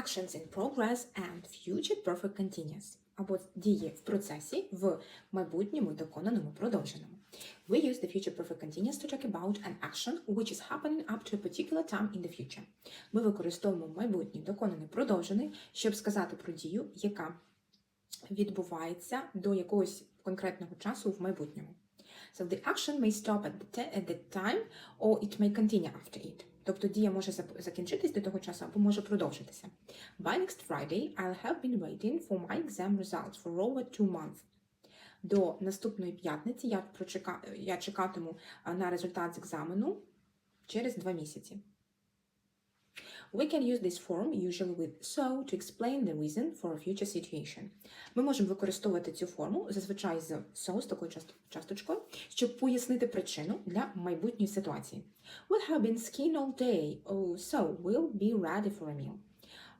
actions in progress and future perfect continuous. Або дії в процесі в майбутньому доконаному продовженому. We use the future perfect continuous to talk about an action which is happening up to a particular time in the future. Ми використовуємо майбутній доконаний продовжений, щоб сказати про дію, яка відбувається до якогось конкретного часу в майбутньому. So the action may stop at the, te- at the time or it may continue after it. Тобто дія може закінчитись до того часу або може продовжитися. By next Friday, I'll have been waiting for my exam results for over two months. До наступної п'ятниці я, прочека... я чекатиму на результат з екзамену через два місяці. We can use this form usually with so to explain the reason for a future situation. Ми можемо використовувати цю форму зазвичай з so, з такою часточкою, щоб пояснити причину для майбутньої ситуації. We have been skiing all day, oh, so we'll be ready for a meal.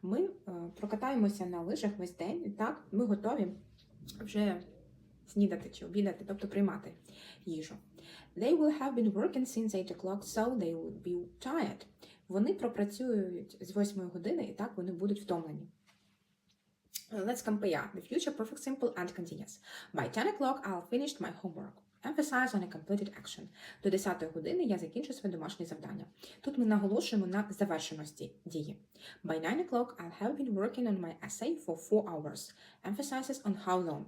Ми е, прокатаємося на лижах весь день, так ми готові вже снідати чи обідати, тобто приймати їжу. They will have been working since 8 o'clock, so they will be tired. Вони пропрацюють з 8 години, і так вони будуть втомлені. Uh, Let's compare the future perfect simple and continuous. By 10 o'clock I'll finish my homework. Emphasize on a completed action. До 10 години я закінчу своє домашнє завдання. Тут ми наголошуємо на завершеності дії. By 9 o'clock I'll have been working on my essay for 4 hours. Emphasizes on how long.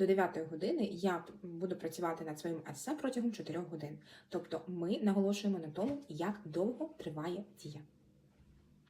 До 9 години я буду працювати над своїм есе протягом 4 годин. Тобто ми наголошуємо на тому, як довго триває дія.